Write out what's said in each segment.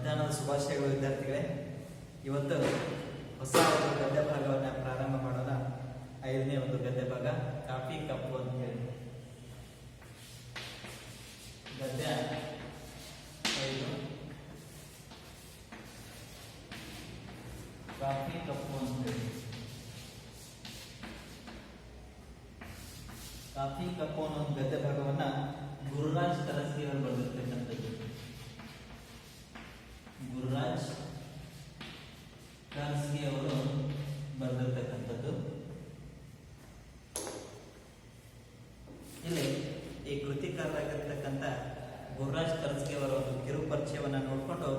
ಮಧ್ಯಾಹ್ನದ ಶುಭಾಶಯಗಳು, ವಿದ್ಯಾರ್ಥಿಗಳೇ. ಇವತ್ತು ಹೊಸ ಒಂದು ಗದ್ಯ ಭಾಗವನ್ನು ಪ್ರಾರಂಭ ಮಾಡೋಣ. ಐದನೇ ಒಂದು ಗದ್ಯ ಭಾಗ, ಕಾಫಿ ಕಪ್ಪು ಅಂತ ಹೇಳಿ. ಗದ್ಯ ಐದು ಕಾಫಿ ಕಪ್ಪು ಅಂತ ಹೇಳಿ ಕಾಫಿ ಕಪ್ಪು ಅನ್ನೋ ಒಂದು ಗದ್ಯ ಭಾಗವನ್ನ ಗುರುರಾಜ್ ಕರಸ್ಗಿ ಅವರು ಬರೆದಿರ್ತಕ್ಕಂಥದ್ದು ಗುರುರಾಜ್ ಕರ್ಸ್ಗಿ ಅವರು ಬರೆದಿರ್ತಕ್ಕಂಥದ್ದು ಇಲ್ಲಿ ಈ ಕೃತಿಕಾರರಾಗಿರ್ತಕ್ಕಂಥ ಗುರುರಾಜ್ ಕರ್ಸ್ಗಿ ಅವರ ಕಿರು ನೋಡಿಕೊಂಡು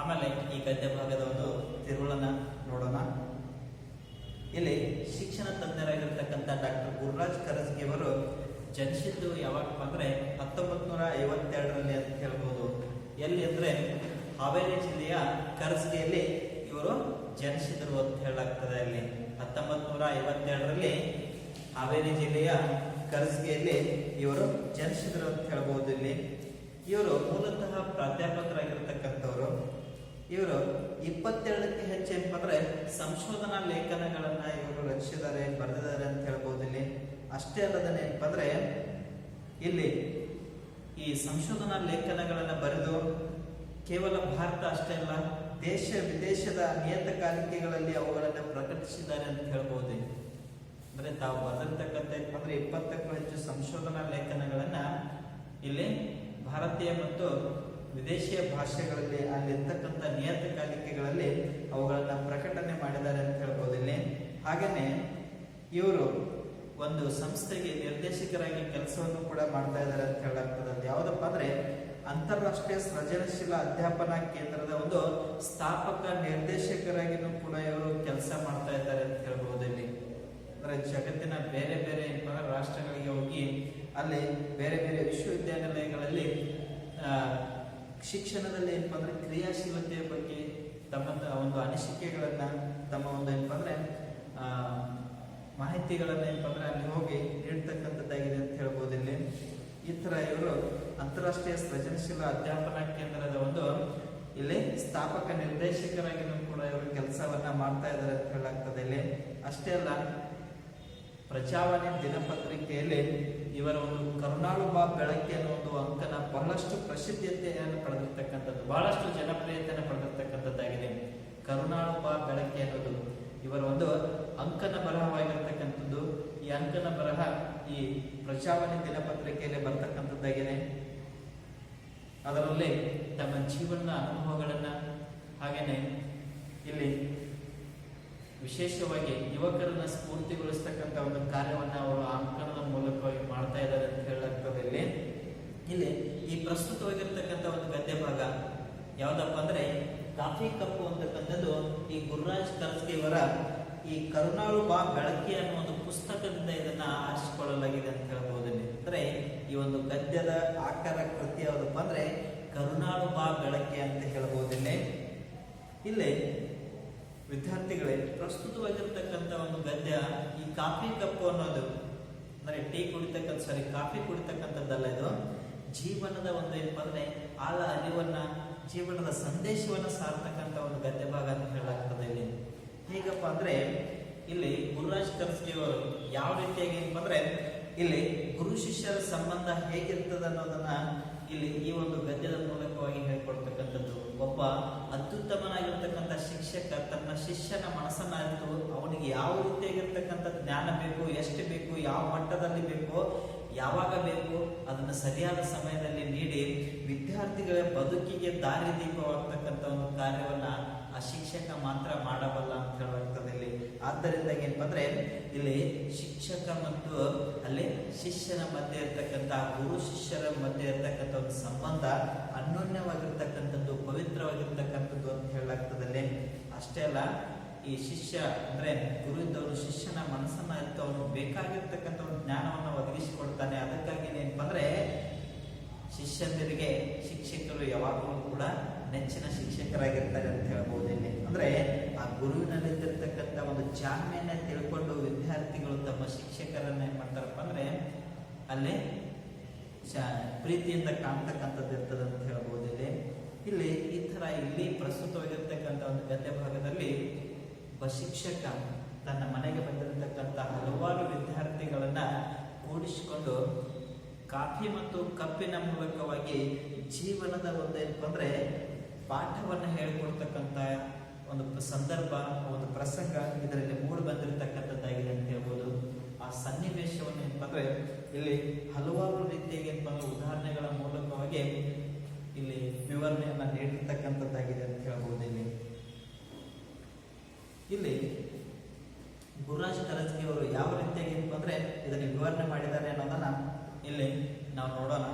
ಆಮೇಲೆ ಈ ಗದ್ಯ ಭಾಗದ ಒಂದು ತಿರುಳನ್ನ ನೋಡೋಣ. ಇಲ್ಲಿ ಶಿಕ್ಷಣ ತಜ್ಞರಾಗಿರ್ತಕ್ಕಂಥ ಡಾಕ್ಟರ್ ಗುರುರಾಜ್ ಕರಸ್ಗೆಯವರು ಜನಿಸಿದ್ದು ಯಾವಾಗಪ್ಪ ಅಂದ್ರೆ ಹತ್ತೊಂಬತ್ ನೂರ ಐವತ್ತೆರಡರಲ್ಲಿ ಅಂತ ಹೇಳ್ಬೋದು. ಎಲ್ಲಿ ಅಂದ್ರೆ ಹಾವೇರಿ ಜಿಲ್ಲೆಯ ಕರಸ್ಗೆಯಲ್ಲಿ ಇವರು ಜನಿಸಿದರು ಅಂತ ಹೇಳಲಾಗ್ತದೆ ಅಲ್ಲಿ. ಹತ್ತೊಂಬತ್ ನೂರ ಐವತ್ತೆರಡರಲ್ಲಿ ಹಾವೇರಿ ಜಿಲ್ಲೆಯ ಕರಸ್ಗೆಯಲ್ಲಿ ಇವರು ಜನಿಸಿದರು ಅಂತ ಹೇಳ್ಬೋದು ಇಲ್ಲಿ. ಇವರು ಮೂಲತಃ ಪ್ರಾಧ್ಯಾಪಕರಾಗಿರ್ತಕ್ಕಂಥವ್ರು ಇವರು ಇಪ್ಪತ್ತೆರಡಕ್ಕೆ ಹೆಚ್ಚು ಏನಪ್ಪ ಅಂದ್ರೆ ಸಂಶೋಧನಾ ಲೇಖನಗಳನ್ನ ಇವರು ರಚಿಸಿದ್ದಾರೆ, ಬರೆದಿದ್ದಾರೆ ಅಂತ ಹೇಳ್ಬೋದು ಇಲ್ಲಿ ಅಷ್ಟೇ ಅಲ್ಲದನೆ ಏನಪ್ಪ ಅಂದ್ರೆ ಇಲ್ಲಿ ಈ ಸಂಶೋಧನಾ ಲೇಖನಗಳನ್ನ ಬರೆದು ಕೇವಲ ಭಾರತ ಅಷ್ಟೇ ಅಲ್ಲ, ದೇಶ ವಿದೇಶದ ನಿಯತಕಾಲಿಕೆಗಳಲ್ಲಿ ಅವುಗಳನ್ನ ಪ್ರಕಟಿಸಿದ್ದಾರೆ ಅಂತ ಹೇಳ್ಬೋದು. ಅಂದ್ರೆ ತಾವು ಬರೆದಿರ್ತಕ್ಕಂಥ ಏನಪ್ಪ ಅಂದ್ರೆ ಇಪ್ಪತ್ತಕ್ಕೂ ಹೆಚ್ಚು ಸಂಶೋಧನಾ ಲೇಖನಗಳನ್ನ ಇಲ್ಲಿ ಭಾರತೀಯ ಮತ್ತು ವಿದೇಶಿಯ ಭಾಷೆಗಳಲ್ಲಿ ಅಲ್ಲಿರ್ತಕ್ಕಂಥ ನಿಯತಕಾಲಿಕೆಗಳಲ್ಲಿ ಅವುಗಳನ್ನ ಪ್ರಕಟಣೆ ಮಾಡಿದ್ದಾರೆ ಅಂತ ಹೇಳ್ಬೋದು ಇಲ್ಲಿ. ಹಾಗೇನೆ ಇವರು ಒಂದು ಸಂಸ್ಥೆಗೆ ನಿರ್ದೇಶಕರಾಗಿ ಕೆಲಸವನ್ನು ಕೂಡ ಮಾಡ್ತಾ ಇದ್ದಾರೆ ಅಂತ ಹೇಳಲಾಗ್ತದೆ. ಅದು ಯಾವುದಪ್ಪ ಅಂದ್ರೆ ಅಂತಾರಾಷ್ಟ್ರೀಯ ಸೃಜನಶೀಲ ಅಧ್ಯಾಪನಾ ಕೇಂದ್ರದ ಒಂದು ಸ್ಥಾಪಕ ನಿರ್ದೇಶಕರಾಗಿನೂ ಕೂಡ ಇವರು ಕೆಲಸ ಮಾಡ್ತಾ ಇದ್ದಾರೆ ಅಂತ ಹೇಳ್ಬೋದು ಇಲ್ಲಿ. ಅಂದ್ರೆ ಜಗತ್ತಿನ ಬೇರೆ ಬೇರೆ ರಾಷ್ಟ್ರಗಳಿಗೆ ಹೋಗಿ ಅಲ್ಲಿ ಬೇರೆ ಬೇರೆ ವಿಶ್ವವಿದ್ಯಾನಿಲಯಗಳಲ್ಲಿ ಶಿಕ್ಷಣದಲ್ಲಿ ಏನಪ್ಪ ಅಂದ್ರೆ ಕ್ರಿಯಾಶೀಲತೆಯ ಬಗ್ಗೆ ತಮ್ಮ ಒಂದು ಅನಿಸಿಕೆಗಳನ್ನು ತಮ್ಮ ಒಂದು ಏನಪ್ಪ ಅಂದರೆ ಮಾಹಿತಿಗಳನ್ನು ಏನಪ್ಪ ಅಂದರೆ ಅಲ್ಲಿ ಹೋಗಿ ನೀಡ್ತಕ್ಕಂಥದ್ದಾಗಿದೆ ಅಂತ ಹೇಳ್ಬೋದು ಇಲ್ಲಿ. ಈ ಥರ ಇವರು ಅಂತಾರಾಷ್ಟ್ರೀಯ ಸೃಜನಶೀಲ ಅಧ್ಯಾಪನಾ ಕೇಂದ್ರದ ಒಂದು ಇಲ್ಲಿ ಸ್ಥಾಪಕ ನಿರ್ದೇಶಕರಾಗಿನೂ ಕೂಡ ಇವರು ಕೆಲಸವನ್ನ ಮಾಡ್ತಾ ಇದ್ದಾರೆ ಅಂತ ಹೇಳಲಾಗ್ತದೆ ಇಲ್ಲಿ. ಅಷ್ಟೇ ಅಲ್ಲ ಪ್ರಜಾವಾಣಿ ದಿನಪತ್ರಿಕೆಯಲ್ಲಿ ಇವರ ಒಂದು ಕರುಣಾಳು ಬಾ ಬೆಳಗ್ಗೆ ಅನ್ನೋ ಒಂದು ಅಂಕನ ಬಹಳಷ್ಟು ಪ್ರಸಿದ್ಧತೆಯನ್ನು ಪಡೆದಿರ್ತಕ್ಕಂಥದ್ದು, ಬಹಳಷ್ಟು ಜನಪ್ರಿಯತೆಯನ್ನು ಪಡೆದಿರ್ತಕ್ಕಂಥದ್ದಾಗಿದೆ. ಕರುಣಾಳು ಬಾ ಬೆಳಗ್ಗೆ ಅನ್ನೋದು ಇವರ ಒಂದು ಅಂಕನ ಬರಹವಾಗಿರ್ತಕ್ಕಂಥದ್ದು. ಈ ಅಂಕನ ಬರಹ ಈ ಪ್ರಜಾವಾಣಿ ದಿನಪತ್ರಿಕೆಯಲ್ಲಿ ಬರ್ತಕ್ಕಂಥದ್ದಾಗಿದೆ. ಅದರಲ್ಲಿ ತಮ್ಮ ಜೀವನ ಅನುಭವಗಳನ್ನ ಹಾಗೇನೆ ಇಲ್ಲಿ ವಿಶೇಷವಾಗಿ ಯುವಕರನ್ನ ಸ್ಫೂರ್ತಿಗೊಳಿಸ್ತಕ್ಕಂಥ ಒಂದು ಕಾರ್ಯವನ್ನ ಅವರು ಅಂಕಣದ ಮೂಲಕವಾಗಿ ಮಾಡ್ತಾ ಇದ್ದಾರೆ ಅಂತ ಹೇಳಲಾಗ್ತದೆ ಇಲ್ಲಿ ಇಲ್ಲಿ ಈ ಪ್ರಸ್ತುತವಾಗಿರ್ತಕ್ಕಂಥ ಒಂದು ಗದ್ಯ ಭಾಗ ಯಾವ್ದಪ್ಪ ಅಂದ್ರೆ, ಕಾಫಿ ಕಪ್ಪು ಅಂತಕ್ಕಂಥದ್ದು ಈ ಗುರುರಾಜ್ ಕರ್ಸ್ಗೆ ಇವರ ಈ ಕರುಣಾಳು ಬಾ ಬೆಳಕಿ ಅನ್ನೋ ಒಂದು ಪುಸ್ತಕದಿಂದ ಇದನ್ನ ಆರಿಸಿಕೊಳ್ಳಲಾಗಿದೆ ಅಂತ ಹೇಳ್ಬೋದು ಅಂದ್ರೆ ಈ ಒಂದು ಗದ್ಯದ ಆಕಾರ ಕೃತಿ ಯಾವ್ದಪ್ಪ ಅಂದ್ರೆ ಕರುಣಾಳು ಬಾ ಬೆಳಕೆ ಅಂತ ಹೇಳ್ಬೋದು ಇಲ್ಲಿ. ಇಲ್ಲಿ ವಿದ್ಯಾರ್ಥಿಗಳೇ, ಪ್ರಸ್ತುತವಾಗಿರ್ತಕ್ಕಂಥ ಒಂದು ಗದ್ಯ ಈ ಕಾಫಿ ಕಪ್ಪು ಅನ್ನೋದು. ಅಂದರೆ ಟೀ ಕುಡಿತಕ್ಕಂಥ ಸಾರಿ ಕಾಫಿ ಕುಡಿತಕ್ಕಂಥದ್ದಲ್ಲ ಇದು. ಜೀವನದ ಒಂದು ಏನಪ್ಪ ಅಂದ್ರೆ ಆಳ ಅರಿವನ್ನ, ಜೀವನದ ಸಂದೇಶವನ್ನ ಸಾರ್ತಕ್ಕಂಥ ಒಂದು ಗದ್ಯ ಭಾಗ ಅಂತ ಹೇಳಲಾಗ್ತದೆ ಇಲ್ಲಿ. ಹೇಗಪ್ಪ ಅಂದ್ರೆ, ಇಲ್ಲಿ ಗುರುರಾಜ್ ಕರ್ಸ್ಕಿ ಯಾವ ರೀತಿಯಾಗಿ ಏನಪ್ಪ ಅಂದ್ರೆ ಇಲ್ಲಿ ಗುರು ಶಿಷ್ಯರ ಸಂಬಂಧ ಹೇಗಿರ್ತದೆ ಅನ್ನೋದನ್ನ ಇಲ್ಲಿ ಈ ಒಂದು ಗದ್ಯದ ಮೂಲಕವಾಗಿ ಹೇಳ್ಕೊಡ್ತಕ್ಕಂಥದ್ದು, ಒಬ್ಬ ಅತ್ಯುತ್ತಮನಾಗಿರ್ತಕ್ಕಂಥ ಶಿಕ್ಷಕ ತನ್ನ ಶಿಷ್ಯನ ಮನಸ್ಸನ್ನ ಅರಿತು ಅವನಿಗೆ ಯಾವ ರೀತಿಯಾಗಿರ್ತಕ್ಕಂಥ ಜ್ಞಾನ ಬೇಕು, ಎಷ್ಟು ಬೇಕು, ಯಾವ ಮಟ್ಟದಲ್ಲಿ ಬೇಕು, ಯಾವಾಗ ಬೇಕು ಅದನ್ನ ಸರಿಯಾದ ಸಮಯದಲ್ಲಿ ನೀಡಿ ವಿದ್ಯಾರ್ಥಿಗಳ ಬದುಕಿಗೆ ದಾರಿದೀಪವಾಗ್ತಕ್ಕಂಥ ಒಂದು ಕಾರ್ಯವನ್ನ ಆ ಶಿಕ್ಷಕ ಮಾತ್ರ ಆದ್ದರಿಂದ ಏನಪ್ಪ ಅಂದ್ರೆ ಇಲ್ಲಿ ಶಿಕ್ಷಕ ಮತ್ತು ಅಲ್ಲಿ ಶಿಷ್ಯನ ಮಧ್ಯೆ ಇರ್ತಕ್ಕಂಥ ಗುರು ಶಿಷ್ಯರ ಮಧ್ಯೆ ಇರ್ತಕ್ಕಂಥ ಒಂದು ಸಂಬಂಧ ಅನ್ಯೋನ್ಯವಾಗಿರ್ತಕ್ಕಂಥದ್ದು ಪವಿತ್ರವಾಗಿರ್ತಕ್ಕಂಥದ್ದು ಅಂತ ಹೇಳಲಾಗ್ತದಲ್ಲಿ ಅಷ್ಟೇ ಅಲ್ಲ, ಈ ಶಿಷ್ಯ ಅಂದ್ರೆ ಗುರು ಇದ್ದವರು ಶಿಷ್ಯನ ಮನಸ್ಸನ್ನ ಎತ್ತು ಅವನು ಬೇಕಾಗಿರ್ತಕ್ಕಂಥ ಒಂದು ಜ್ಞಾನವನ್ನು ಒದಗಿಸಿಕೊಡ್ತಾನೆ ಅದಕ್ಕಾಗಿ ಏನಪ್ಪ ಅಂದ್ರೆ ಶಿಷ್ಯಂದಿರಿಗೆ ಶಿಕ್ಷಕರು ಯಾವಾಗಲೂ ಕೂಡ ನೆಚ್ಚಿನ ಶಿಕ್ಷಕರಾಗಿರ್ತಾರೆ ಅಂತ ಹೇಳ್ಬೋದು ಇಲ್ಲಿ. ಅಂದ್ರೆ ಆ ಗುರುವಿನಲ್ಲಿದ್ದಿರ್ತಕ್ಕಂಥ ಒಂದು ಜಾಣ್ಮೆಯನ್ನ ತಿಳ್ಕೊಂಡು ವಿದ್ಯಾರ್ಥಿಗಳು ತಮ್ಮ ಶಿಕ್ಷಕರನ್ನ ಏನ್ ಮಾಡ್ತಾರಪ್ಪ ಅಂದ್ರೆ ಅಲ್ಲಿ ಪ್ರೀತಿಯಿಂದ ಕಾಣ್ತಕ್ಕಂಥದ್ದು ಇರ್ತದೆ ಅಂತ ಹೇಳ್ಬೋದು ಇಲ್ಲಿ. ಇಲ್ಲಿ ಈ ತರ ಇಲ್ಲಿ ಪ್ರಸ್ತುತವಾಗಿರ್ತಕ್ಕಂಥ ಗದ್ಯ ಭಾಗದಲ್ಲಿ ಒಬ್ಬ ಶಿಕ್ಷಕ ತನ್ನ ಮನೆಗೆ ಬಂದಿರತಕ್ಕಂಥ ಹಲವಾರು ವಿದ್ಯಾರ್ಥಿಗಳನ್ನ ಕೂಡಿಸಿಕೊಂಡು ಕಾಫಿ ಮತ್ತು ಕಪ್ಪಿನ ಮೂಲಕವಾಗಿ ಜೀವನದ ಒಂದು ಏನಪ್ಪ ಅಂದ್ರೆ ಪಾಠವನ್ನು ಹೇಳಿಕೊಡ್ತಕ್ಕಂಥ ಒಂದು ಸಂದರ್ಭ, ಒಂದು ಪ್ರಸಂಗ ಇದರಲ್ಲಿ ಮೂಡಿ ಬಂದಿರತಕ್ಕಂಥದ್ದಾಗಿದೆ ಅಂತ ಹೇಳ್ಬೋದು. ಆ ಸನ್ನಿವೇಶವನ್ನು ಏನಪ್ಪಂದ್ರೆ, ಇಲ್ಲಿ ಹಲವಾರು ರೀತಿಯಾಗಿ ಏನಪ್ಪ ಉದಾಹರಣೆಗಳ ಮೂಲಕವಾಗಿ ಇಲ್ಲಿ ವಿವರಣೆಯನ್ನು ನೀಡಿರ್ತಕ್ಕಂಥದ್ದಾಗಿದೆ ಅಂತ ಹೇಳ್ಬೋದು ಇಲ್ಲಿ ಇಲ್ಲಿ ಗುರುರಾಜ್ ಕರಜ್ಗಿ ಅವರು ಯಾವ ರೀತಿಯಾಗಿ ಏನಪ್ಪ ಅಂದ್ರೆ ಇದನ್ನು ವಿವರಣೆ ಮಾಡಿದ್ದಾರೆ ಅನ್ನೋದನ್ನ ಇಲ್ಲಿ ನಾವು ನೋಡೋಣ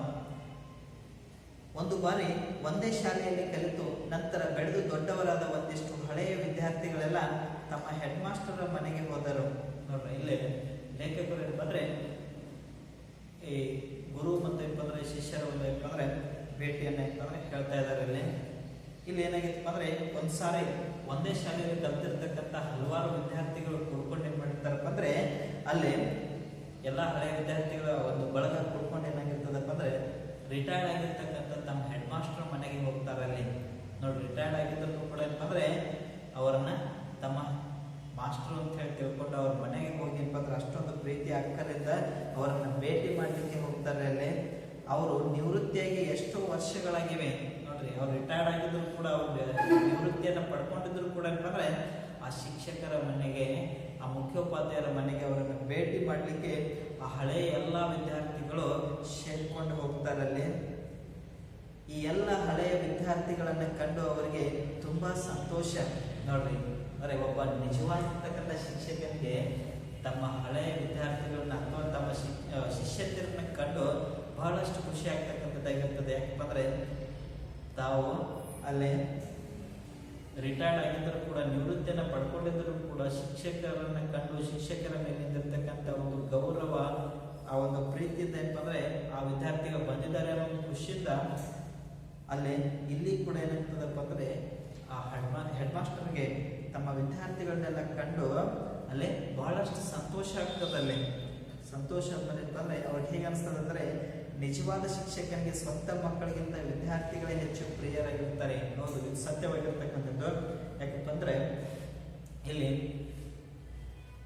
ಒಂದು ಬಾರಿ ಒಂದೇ ಶಾಲೆಯಲ್ಲಿ ಕಲಿತು ನಂತರ ಬೆಳೆದು ದೊಡ್ಡವರಾದ ಒಂದಿಷ್ಟು ಹಳೆಯ ವಿದ್ಯಾರ್ಥಿಗಳೆಲ್ಲ ತಮ್ಮ ಹೆಡ್ ಮಾಸ್ಟರ್ ಮನೆಗೆ ಹೋದರು. ನೋಡ್ರಿ, ಇಲ್ಲಿ ಲೇಖಕರು ಏನಪ್ಪ ಅಂದ್ರೆ ಈ ಗುರು ಮತ್ತು ಏನಪ್ಪ ಶಿಷ್ಯರು ಶಿಷ್ಯರ ಒಂದು ಏನಪ್ಪ ಅಂದ್ರೆ ಭೇಟಿಯನ್ನ ಹೇಳ್ತಾ ಇದ್ದಾರೆ ಇಲ್ಲಿ. ಇಲ್ಲಿ ಏನಾಗಿತ್ತು ಅಂದ್ರೆ ಒಂದ್ ಸಾರಿ ಒಂದೇ ಶಾಲೆಯಲ್ಲಿ ಕಲ್ತಿರ್ತಕ್ಕಂಥ ಹಲವಾರು ವಿದ್ಯಾರ್ಥಿಗಳು ಕೂಡ್ಕೊಂಡು ಏನ್ ಮಾಡಿರ್ತಾರಪ್ಪ ಅಂದ್ರೆ ಅಲ್ಲಿ ಎಲ್ಲ ಹಳೆ ವಿದ್ಯಾರ್ಥಿಗಳ ಒಂದು ಬಳಗ ಕೂಡ್ಕೊಂಡು ಏನಾಗಿರ್ತದಪ್ಪ ಅಂದ್ರೆ ರಿಟೈರ್ಡ್ ಆಗಿರ್ತಕ್ಕಂಥ ತಮ್ಮ ಹೆಡ್ ಮಾಸ್ಟರ್ ಮನೆಗೆ ಹೋಗ್ತಾರೆ ಅಲ್ಲಿ. ನೋಡಿ ರಿಟೈರ್ಡ್ ಆಗಿದ್ದರೂ ಕೂಡ ಏನಪ್ಪ ಅಂದ್ರೆ ಅವರನ್ನ ತಮ್ಮ ಮಾಸ್ಟರ್ ಅಂತ ಹೇಳಿ ತಿಳ್ಕೊಂಡು ಅವ್ರ ಮನೆಗೆ ಹೋಗಿ ಏನಪ್ಪ ಅಷ್ಟೊಂದು ಪ್ರೀತಿ ಅಕ್ಕರಿಂದ ಅವರನ್ನ ಭೇಟಿ ಮಾಡ್ಲಿಕ್ಕೆ ಹೋಗ್ತಾರೆ ಅಲ್ಲಿ. ಅವರು ನಿವೃತ್ತಿಯಾಗಿ ಎಷ್ಟೋ ವರ್ಷಗಳಾಗಿವೆ? ನೋಡ್ರಿ, ಅವ್ರು ರಿಟೈರ್ಡ್ ಆಗಿದ್ರು ಕೂಡ ಅವ್ರು ನಿವೃತ್ತಿಯನ್ನ ಪಡ್ಕೊಂಡಿದ್ರು ಕೂಡ ಏನಪ್ಪ ಅಂದ್ರೆ ಆ ಶಿಕ್ಷಕರ ಮನೆಗೆ, ಆ ಮುಖ್ಯೋಪಾಧ್ಯಾಯರ ಮನೆಗೆ ಅವರನ್ನು ಭೇಟಿ ಮಾಡಲಿಕ್ಕೆ ಆ ಹಳೆಯ ಎಲ್ಲ ವಿದ್ಯಾರ್ಥಿಗಳು ಸೇರ್ಕೊಂಡು ಹೋಗ್ತಾರೆ ಅಲ್ಲಿ. ಈ ಎಲ್ಲ ಹಳೆಯ ವಿದ್ಯಾರ್ಥಿಗಳನ್ನ ಕಂಡು ಅವರಿಗೆ ತುಂಬಾ ಸಂತೋಷ. ನೋಡ್ರಿ ಅಂದ್ರೆ ಒಬ್ಬ ನಿಜವಾಗಿರ್ತಕ್ಕಂಥ ಶಿಕ್ಷಕರಿಗೆ ತಮ್ಮ ಹಳೆಯ ವಿದ್ಯಾರ್ಥಿಗಳನ್ನ ಅಥವಾ ತಮ್ಮ ಶಿಷ್ಯತಿರನ್ನ ಕಂಡು ಬಹಳಷ್ಟು ಖುಷಿ ಆಗ್ತಕ್ಕಂಥದ್ದಾಗಿರ್ತದೆ ಯಾಕಂದ್ರೆ ತಾವು ಅಲ್ಲೇ ರಿಟೈರ್ಡ್ ಆಗಿದ್ದರೂ ಕೂಡ, ನಿವೃತ್ತಿಯನ್ನು ಪಡ್ಕೊಂಡಿದ್ದರೂ ಕೂಡ ಶಿಕ್ಷಕರನ್ನ ಕಂಡು ಶಿಕ್ಷಕರ ಮೇಲೆ ನಿಂತಿರ್ತಕ್ಕಂಥ ಒಂದು ಗೌರವ, ಆ ಒಂದು ಪ್ರೀತಿಯಿಂದ ಏನಪ್ಪ ಅಂದ್ರೆ ಆ ವಿದ್ಯಾರ್ಥಿಗಳು ಬಂದಿದ್ದಾರೆ ಅನ್ನೋ ಒಂದು ಖುಷಿಯಿಂದ ಅಲ್ಲೇ ಇಲ್ಲಿ ಕೂಡ ಏನಾಗ್ತದಪ್ಪ ಅಂದ್ರೆ ಆ ಹೆಡ್ ಹೆಡ್ ಮಾಸ್ಟರ್ಗೆ ತಮ್ಮ ವಿದ್ಯಾರ್ಥಿಗಳನ್ನೆಲ್ಲ ಕಂಡು ಅಲ್ಲಿ ಬಹಳಷ್ಟು ಸಂತೋಷ ಆಗ್ತದೆ ಅಲ್ಲಿ. ಸಂತೋಷ ಅಂತಂದ್ರೆ ಅವ್ರಿಗೆ ಹೇಗೆ ಅನಿಸ್ತದೆ ಅಂದ್ರೆ ನಿಜವಾದ ಶಿಕ್ಷಕನಿಗೆ ಸ್ವಂತ ಮಕ್ಕಳಿಗಿಂತ ವಿದ್ಯಾರ್ಥಿಗಳೇ ಹೆಚ್ಚು ಪ್ರಿಯರಾಗಿರ್ತಾರೆ ಅನ್ನೋದು ಸತ್ಯವಾಗಿರ್ತಕ್ಕಂಥದ್ದು. ಯಾಕಪ್ಪ ಅಂದ್ರೆ ಇಲ್ಲಿ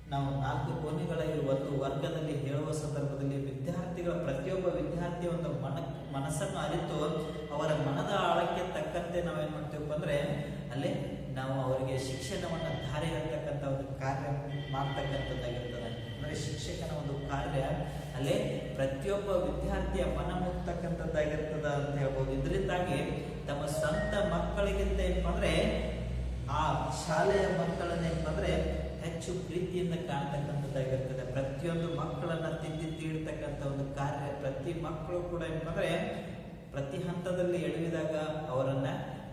ನಾವು ನಾಲ್ಕು ಕೋಣೆಗಳಲ್ಲಿ ಒಂದು ವರ್ಗದಲ್ಲಿ ಹೇಳುವ ಸಂದರ್ಭದಲ್ಲಿ ವಿದ್ಯಾರ್ಥಿಗಳ ಪ್ರತಿಯೊಬ್ಬ ವಿದ್ಯಾರ್ಥಿ ಒಂದು ಮನ ಮನಸ್ಸನ್ನು ಅರಿತು ಅವರ ಮನದ ಆಳಕ್ಕೆ ತಕ್ಕಂತೆ ನಾವೇನ್ ಮಾಡ್ತೀವಪ್ಪ ಅಂದ್ರೆ ಅಲ್ಲಿ ನಾವು ಅವರಿಗೆ ಶಿಕ್ಷಣವನ್ನು ಧಾರೆ ಇರತಕ್ಕಂಥ ಒಂದು ಕಾರ್ಯ ಮಾಡ್ತಕ್ಕಂಥದ್ದಾಗಿರ್ತದೆ. ಅಂದರೆ ಶಿಕ್ಷಕನ ಒಂದು ಕಾರ್ಯ ಅಲ್ಲಿ ಪ್ರತಿಯೊಬ್ಬ ವಿದ್ಯಾರ್ಥಿಯ ಮನ ಮುಟ್ತಕ್ಕಂಥದ್ದಾಗಿರ್ತದ ಅಂತ ಹೇಳ್ಬೋದು. ಇದರಿಂದಾಗಿ ತಮ್ಮ ಸ್ವಂತ ಮಕ್ಕಳಿಗಿಂತ ಏನಪ್ಪ ಆ ಶಾಲೆಯ ಮಕ್ಕಳನ್ನ ಏನಂದ್ರೆ ಹೆಚ್ಚು ಪ್ರೀತಿಯಿಂದ ಕಾಣ್ತಕ್ಕಂಥದ್ದಾಗಿರ್ತದೆ. ಪ್ರತಿಯೊಂದು ಮಕ್ಕಳನ್ನ ತಿದ್ದಿ ತೀಡ್ತಕ್ಕಂಥ ಒಂದು ಕಾರ್ಯ ಪ್ರತಿ ಮಕ್ಕಳು ಕೂಡ ಏನಪ್ಪ ಅಂದ್ರೆ ಪ್ರತಿ ಹಂತದಲ್ಲಿ ಎಡವಿದಾಗ ಅವರನ್ನ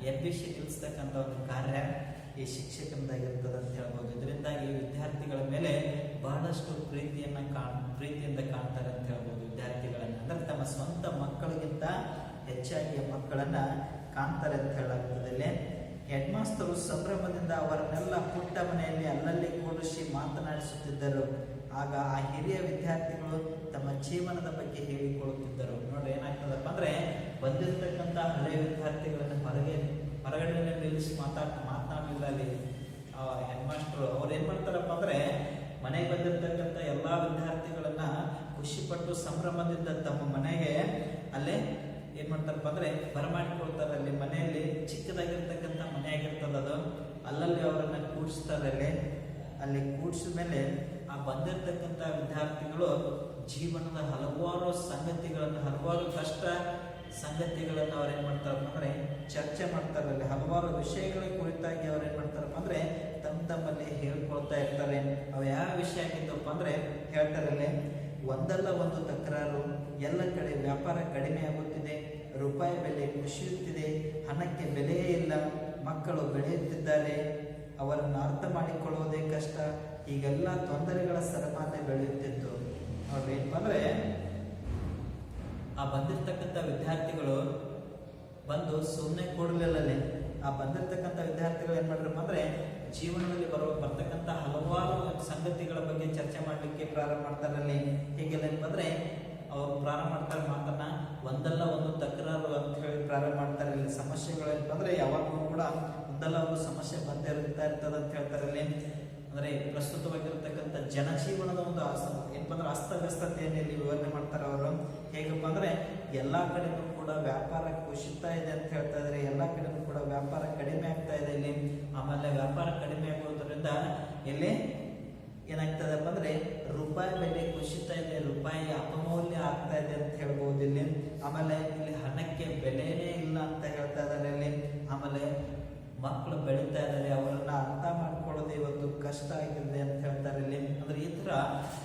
ಎಬ್ಬಿಸಿ ನಿಲ್ಲಿಸ್ತಕ್ಕಂಥ ಒಂದು ಕಾರ್ಯ ಈ ಶಿಕ್ಷಕನದಾಗಿರ್ತದೆ ಅಂತ ಹೇಳ್ಬೋದು. ಇದರಿಂದಾಗಿ ವಿದ್ಯಾರ್ಥಿಗಳ ಮೇಲೆ ಬಹಳಷ್ಟು ಪ್ರೀತಿಯನ್ನ ಕಾಣ್, ಪ್ರೀತಿಯಿಂದ ಕಾಣ್ತಾರೆ ಅಂತ ಹೇಳ್ಬೋದು ವಿದ್ಯಾರ್ಥಿಗಳನ್ನು. ಅಂದ್ರೆ ತಮ್ಮ ಸ್ವಂತ ಮಕ್ಕಳಿಗಿಂತ ಹೆಚ್ಚಾಗಿ ಮಕ್ಕಳನ್ನು ಕಾಣ್ತಾರೆ ಅಂತ ಹೇಳಲಾಗ್ತದೆ. ಹೆಡ್ ಮಾಸ್ತರು ಸಂಭ್ರಮದಿಂದ ಅವರನ್ನೆಲ್ಲ ಪುಟ್ಟ ಮನೆಯಲ್ಲಿ ಅಲ್ಲಲ್ಲಿ ಕೂಡಿಸಿ ಮಾತನಾಡಿಸುತ್ತಿದ್ದರು. ಆಗ ಆ ಹಿರಿಯ ವಿದ್ಯಾರ್ಥಿಗಳು ತಮ್ಮ ಜೀವನದ ಬಗ್ಗೆ ಹೇಳಿಕೊಳ್ಳುತ್ತಿದ್ದರು. ನೋಡ್ರಿ ಏನಾಗ್ತದಪ್ಪ ಅಂದ್ರೆ ಬಂದಿರತಕ್ಕಂತ ಹಳೆಯ ವಿದ್ಯಾರ್ಥಿಗಳನ್ನ ಹೊರಗೆ ಹೊರಗಡೆ ನಿಲ್ಲಿಸಿ ಮಾತಾಡ್ ಮಾತನಾಡಲಿಲ್ಲ ಅಲ್ಲಿ. ಹೆಡ್ ಮಾಸ್ಟರ್ ಅವ್ರು ಏನ್ ಮಾಡ್ತಾರಪ್ಪ ಅಂದ್ರೆ, ಮನೆಗೆ ಬಂದಿರತಕ್ಕಂತ ಎಲ್ಲಾ ವಿದ್ಯಾರ್ಥಿಗಳನ್ನ ಖುಷಿಪಟ್ಟು ಸಂಭ್ರಮದಿಂದ ತಮ್ಮ ಮನೆಗೆ ಅಲ್ಲೇ ಏನ್ ಮಾಡ್ತಾರಪ್ಪ ಅಂದ್ರೆ, ಬರಮಾಡಿಕೊಳ್ತಾರೆ. ಅಲ್ಲಿ ಮನೆಯಲ್ಲಿ ಚಿಕ್ಕದಾಗಿರ್ತಕ್ಕಂಥ ಮನೆ ಆಗಿರ್ತದ ಅದು. ಅಲ್ಲಲ್ಲಿ ಅವರನ್ನ ಕೂಡಿಸ್ತಾರೆ. ಅಲ್ಲಿ ಅಲ್ಲಿ ಕೂಡಿಸಿದ ಮೇಲೆ ಆ ಬಂದಿರತಕ್ಕಂಥ ವಿದ್ಯಾರ್ಥಿಗಳು ಜೀವನದ ಹಲವಾರು ಸಂಗತಿಗಳನ್ನು, ಹಲವಾರು ಕಷ್ಟ ಸಂಗತಿಗಳನ್ನು ಅವ್ರು ಏನ್ ಮಾಡ್ತಾರಪ್ಪ ಅಂದ್ರೆ ಚರ್ಚೆ ಮಾಡ್ತಾರೆ. ಹಲವಾರು ವಿಷಯಗಳ ಕುರಿತಾಗಿ ಅವ್ರು ಏನು ಮಾಡ್ತಾರಪ್ಪ ಅಂದ್ರೆ ತಮ್ಮ ತಮ್ಮಲ್ಲಿ ಹೇಳ್ಕೊಳ್ತಾ ಇರ್ತಾರೆ. ಅವು ಯಾವ ವಿಷಯ ಆಗಿದ್ದಪ್ಪ ಅಂದ್ರೆ ಹೇಳ್ತಾರಲ್ಲಿ ಒಂದಲ್ಲ ಒಂದು ತಕರಾರು, ಎಲ್ಲ ಕಡೆ ವ್ಯಾಪಾರ ಕಡಿಮೆ ಆಗುತ್ತಿದೆ, ರೂಪಾಯಿ ಬೆಲೆ ಕುಸಿಯುತ್ತಿದೆ ಹಣಕ್ಕೆ ಬೆಲೆಯೇ ಇಲ್ಲ, ಮಕ್ಕಳು ಬೆಳೆಯುತ್ತಿದ್ದಾರೆ, ಅವರನ್ನು ಅರ್ಥ ಮಾಡಿಕೊಳ್ಳುವುದೇ ಕಷ್ಟ. ಹೀಗೆಲ್ಲ ತೊಂದರೆಗಳ ಸರಮಾನ್ಯ ಬೆಳೆಯುತ್ತಿತ್ತು ಅವ್ರೇನಪ್ಪ ಅಂದ್ರೆ ಆ ಬಂದಿರ್ತಕ್ಕಂಥ ವಿದ್ಯಾರ್ಥಿಗಳು ಬಂದು ಸುಮ್ಮನೆ ಕೊಡಲಿಲ್ಲಲ್ಲಿ. ಆ ಬಂದಿರ್ತಕ್ಕಂಥ ವಿದ್ಯಾರ್ಥಿಗಳು ಏನ್ ಮಾಡ್ರಪ್ಪ ಅಂದ್ರೆ, ಜೀವನದಲ್ಲಿ ಬರುವ ಬರ್ತಕ್ಕಂಥ ಹಲವಾರು ಸಂಗತಿಗಳ ಬಗ್ಗೆ ಚರ್ಚೆ ಮಾಡಲಿಕ್ಕೆ ಪ್ರಾರಂಭ ಮಾಡ್ತಾರಲ್ಲಿ. ಹೀಗೆಲ್ಲ ಏನಪ್ಪ ಅವ್ರು ಪ್ರಾರಂಭ ಮಾಡ್ತಾರೆ ಮಾತನ್ನ, ಒಂದಲ್ಲ ಒಂದು ತಕರಾರು ಅಂತ ಹೇಳಿ ಪ್ರಾರಂಭ ಮಾಡ್ತಾರೆ ಇಲ್ಲಿ ಸಮಸ್ಯೆಗಳು ಏನಪ್ಪ ಯಾವಾಗಲೂ ಕೂಡ ಒಂದಲ್ಲ ಒಂದು ಸಮಸ್ಯೆ ಬಂದೇ ಇರ್ತಾ ಇರ್ತದೆ ಅಂತ ಹೇಳ್ತಾರೆ ಅಲ್ಲಿ ಅಂದ್ರೆ ಪ್ರಸ್ತುತವಾಗಿರತಕ್ಕಂಥ ಜನಜೀವನದ ಒಂದು ಅಸ್ತ ಏನಪ್ಪ ಅಂದ್ರೆ ಅಸ್ತವ್ಯಸ್ತತೆಯನ್ನು ಇಲ್ಲಿ ವಿವರಣೆ ಮಾಡ್ತಾರೆ ಅವರು. ಹೇಗಪ್ಪ ಅಂದ್ರೆ ಎಲ್ಲಾ ಕಡೆನೂ ಕೂಡ ವ್ಯಾಪಾರ ಕುಸಿತಾ ಇದೆ ಅಂತ ಹೇಳ್ತಾ ಇದ್ದಾರೆ ಎಲ್ಲಾ ಕಡೆನೂ ಕೂಡ ವ್ಯಾಪಾರ ಕಡಿಮೆ ಆಗ್ತಾ ಇದೆ ಇಲ್ಲಿ. ಆಮೇಲೆ ವ್ಯಾಪಾರ ಕಡಿಮೆ ಆಗೋದ್ರಿಂದ ಇಲ್ಲಿ ಏನಾಗ್ತದಪ್ಪ ಅಂದ್ರೆ ರೂಪಾಯಿ ಬೆಲೆ ಕುಸಿತಾ ಇದೆ, ರೂಪಾಯಿ ಅಪಮೌಲ್ಯ ಆಗ್ತಾ ಇದೆ ಅಂತ ಹೇಳ್ಬೋದು ಇಲ್ಲಿ. ಆಮೇಲೆ ಇಲ್ಲಿ ಹಣಕ್ಕೆ ಬೆಲೆನೇ ಇಲ್ಲ ಅಂತ ಹೇಳ್ತಾ ಇದ್ದಾರೆ ಇಲ್ಲಿ. ಆಮೇಲೆ ಮಕ್ಕಳು ಬೆಳೀತಾ ಇದ್ದಾರೆ ಅವರನ್ನ ಇವತ್ತು ಕಷ್ಟ ಆಗಿದೆ ಅಂತ ಹೇಳ್ತಾರೆ ಇಲ್ಲಿ. ಅಂದ್ರೆ ಈ ಥರ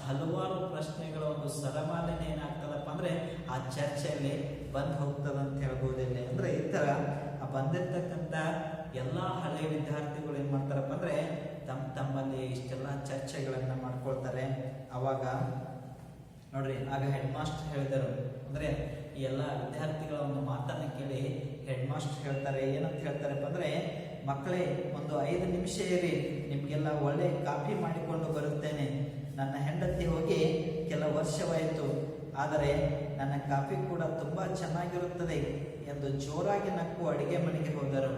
ಹಲವಾರು ಪ್ರಶ್ನೆಗಳ ಒಂದು ಸರಮಾಲೆನೇ ಏನಾಗ್ತದಪ್ಪ ಅಂದ್ರೆ ಆ ಚರ್ಚೆಯಲ್ಲಿ ಬಂದು ಹೋಗ್ತದೆ ಅಂತ ಹೇಳ್ಬೋದು ಇಲ್ಲಿ. ಅಂದ್ರೆ ಈ ಥರ ಬಂದಿರ್ತಕ್ಕಂಥ ಎಲ್ಲಾ ಹಳೆ ವಿದ್ಯಾರ್ಥಿಗಳು ಏನು ಮಾಡ್ತಾರಪ್ಪ ಅಂದ್ರೆ ತಮ್ಮ ತಮ್ಮಲ್ಲಿ ಇಷ್ಟೆಲ್ಲ ಚರ್ಚೆಗಳನ್ನು ಮಾಡ್ಕೊಳ್ತಾರೆ. ಅವಾಗ ನೋಡ್ರಿ, ಆಗ ಹೆಡ್ ಮಾಸ್ಟರ್ ಹೇಳಿದರು. ಅಂದ್ರೆ ಈ ಎಲ್ಲ ವಿದ್ಯಾರ್ಥಿಗಳ ಒಂದು ಮಾತನ್ನು ಕೇಳಿ ಹೆಡ್ ಮಾಸ್ಟರ್ ಹೇಳ್ತಾರೆ. ಏನಂತ ಹೇಳ್ತಾರಪ್ಪ ಅಂದ್ರೆ, ಮಕ್ಕಳೇ, ಒಂದು ಐದು ನಿಮಿಷ ಇರಿ. ನಿಮ್ಗೆಲ್ಲ ಒಳ್ಳೆ ಕಾಫಿ ಮಾಡಿಕೊಂಡು ಬರುತ್ತೇನೆ. ನನ್ನ ಹೆಂಡತಿ ಹೋಗಿ ಕೆಲ ವರ್ಷವಾಯಿತು. ಆದರೆ ನನ್ನ ಕಾಫಿ ಕೂಡ ತುಂಬ ಚೆನ್ನಾಗಿರುತ್ತದೆ ಎಂದು ಜೋರಾಗಿ ನಕ್ಕು ಅಡುಗೆ ಮನೆಗೆ ಹೋದರು.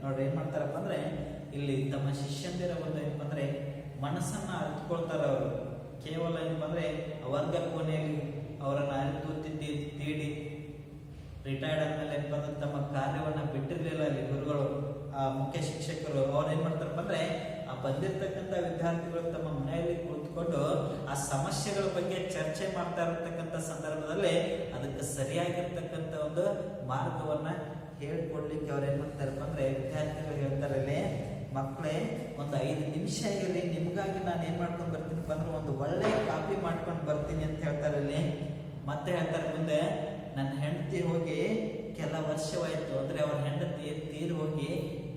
ನೋಡ್ರಿ ಏನು ಮಾಡ್ತಾರಪ್ಪ ಅಂದರೆ, ಇಲ್ಲಿ ತಮ್ಮ ಶಿಷ್ಯಂದಿರ ಒಂದು ಏನಪ್ಪ ಅಂದ್ರೆ ಮನಸ್ಸನ್ನು ಅರಿತುಕೊಳ್ತಾರೆ ಅವರು. ಕೇವಲ ಏನಪ್ಪ ಅಂದರೆ ವರ್ಗ ಕೋಣೆಯಲ್ಲಿ ಅವರನ್ನು ಅರಿತು ತಿದ್ದಿ, ತೀಡಿ. ರಿಟೈರ್ಡ್ ಆದಮೇಲೆ ಏನಪ್ಪ ತಮ್ಮ ಕಾರ್ಯವನ್ನು ಬಿಟ್ಟಿರಲಿಲ್ಲ ಅಲ್ಲಿ ಗುರುಗಳು. ಆ ಮುಖ್ಯ ಶಿಕ್ಷಕರು ಅವ್ರು ಏನು ಮಾಡ್ತಾರಪ್ಪ ಅಂದ್ರೆ ಬಂದಿರ್ತಕ್ಕಂಥ ವಿದ್ಯಾರ್ಥಿಗಳು ತಮ್ಮ ಮನೆಯಲ್ಲಿ ಕುಳಿತುಕೊಂಡು ಆ ಸಮಸ್ಯೆಗಳ ಬಗ್ಗೆ ಚರ್ಚೆ ಮಾಡ್ತಾ ಇರತಕ್ಕಂಥ ಸಂದರ್ಭದಲ್ಲಿ ಅದಕ್ಕೆ ಸರಿಯಾಗಿರ್ತಕ್ಕಂಥ ಒಂದು ಮಾರ್ಗವನ್ನ ಹೇಳ್ಕೊಡ್ಲಿಕ್ಕೆ ಅವ್ರು ಏನ್ ಮಾಡ್ತಾರಪ್ಪ ಅಂದ್ರೆ ವಿದ್ಯಾರ್ಥಿಗಳು ಹೇಳ್ತಾರಲ್ಲಿ ಮಕ್ಕಳೇ ಒಂದು ಐದು ನಿಮಿಷ ಇರಲಿ ನಿಮ್ಗಾಗಿ ನಾನು ಏನ್ ಮಾಡ್ಕೊಂಡು ಬರ್ತೀನಿ ಅಂದ್ರೆ ಒಂದು ಒಳ್ಳೆ ಕಾಪಿ ಮಾಡ್ಕೊಂಡು ಬರ್ತೀನಿ ಅಂತ ಹೇಳ್ತಾರೆ ಅಲ್ಲಿ ಮತ್ತೆ ಹೇಳ್ತಾರೆ ಮುಂದೆ, ನನ್ನ ಹೆಂಡತಿ ಹೋಗಿ ಕೆಲ ವರ್ಷವಾಯಿತು, ಅಂದ್ರೆ ಅವ್ರ ಹೆಂಡತಿ ತೀರ್ ಹೋಗಿ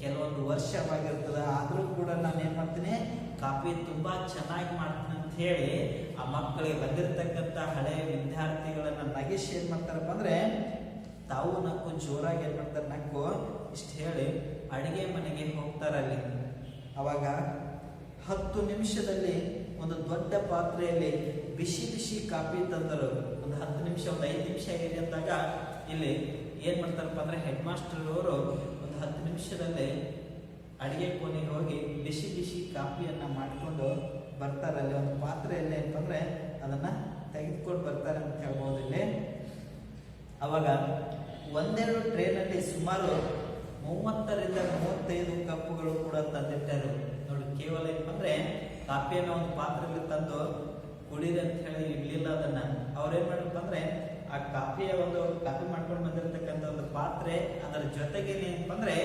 ಕೆಲವೊಂದು ವರ್ಷವಾಗಿರ್ತದೆ, ಆದರೂ ಕೂಡ ನಾನು ಏನು ಮಾಡ್ತೀನಿ, ಕಾಫಿ ತುಂಬ ಚೆನ್ನಾಗಿ ಮಾಡ್ತೀನಿ ಅಂತ ಹೇಳಿ ಆ ಮಕ್ಕಳಿಗೆ ಬಂದಿರತಕ್ಕಂಥ ಹಳೆ ವಿದ್ಯಾರ್ಥಿಗಳನ್ನ ನಗಿಸಿ ಏನ್ ಮಾಡ್ತಾರಪ್ಪ ಅಂದ್ರೆ, ತಾವು ನಕ್ಕು ಜೋರಾಗಿ ಏನು ಮಾಡ್ತಾರೆ, ನಕ್ಕು ಇಷ್ಟು ಹೇಳಿ ಅಡಿಗೆ ಮನೆಗೆ ಹೋಗ್ತಾರಲ್ಲಿ ಅವಾಗ ಹತ್ತು ನಿಮಿಷದಲ್ಲಿ ಒಂದು ದೊಡ್ಡ ಪಾತ್ರೆಯಲ್ಲಿ ಬಿಸಿ ಬಿಸಿ ಕಾಫಿ ತಂದರು. ಒಂದು ಹತ್ತು ನಿಮಿಷ, ಒಂದು ಐದು ನಿಮಿಷ ಆಗಿದೆ ಅಂದಾಗ ಇಲ್ಲಿ ಏನು ಮಾಡ್ತಾರಪ್ಪ ಅಂದ್ರೆ ಹೆಡ್ ಮಾಸ್ಟರ್ ಅವರು ಒಂದು ಹತ್ತು ನಿಮಿಷದಲ್ಲೇ ಅಡುಗೆ ಕೋಣೆಗೆ ಹೋಗಿ ಬಿಸಿ ಬಿಸಿ ಕಾಫಿಯನ್ನು ಮಾಡಿಕೊಂಡು ಬರ್ತಾರೆ. ಅಲ್ಲಿ ಒಂದು ಪಾತ್ರೆಯಲ್ಲಿ ಅಂತಂದರೆ ಅದನ್ನು ತೆಗೆದುಕೊಂಡು ಬರ್ತಾರೆ ಅಂತ ಹೇಳ್ಬೋದು ಇಲ್ಲಿ. ಅವಾಗ ಒಂದೆರಡು ಟ್ರೈನಲ್ಲಿ ಸುಮಾರು ಮೂವತ್ತರಿಂದ ಮೂವತ್ತೈದು ಕಪ್ಪುಗಳು ಕೂಡ ತಂದಿಟ್ಟರು. ನೋಡಿ, ಕೇವಲ ಏನಂದ್ರೆ ಕಾಫಿಯನ್ನು ಒಂದು ಪಾತ್ರೆಯಲ್ಲಿ ತಂದು ಕುಡಿದಂತ ಹೇಳಿ ಇಡ್ಲಿಲ್ಲ ಅದನ್ನ. ಅವ್ರೇನ್ ಅಂದ್ರೆ ಆ ಕಾಫಿಯ ಒಂದು ಕಾಫಿ ಮಾಡ್ಕೊಂಡು ಬಂದಿರತಕ್ಕಂಥ ಒಂದು ಪಾತ್ರೆ, ಅದರ ಜೊತೆಗೆ ಅಂತಂದ್ರೆ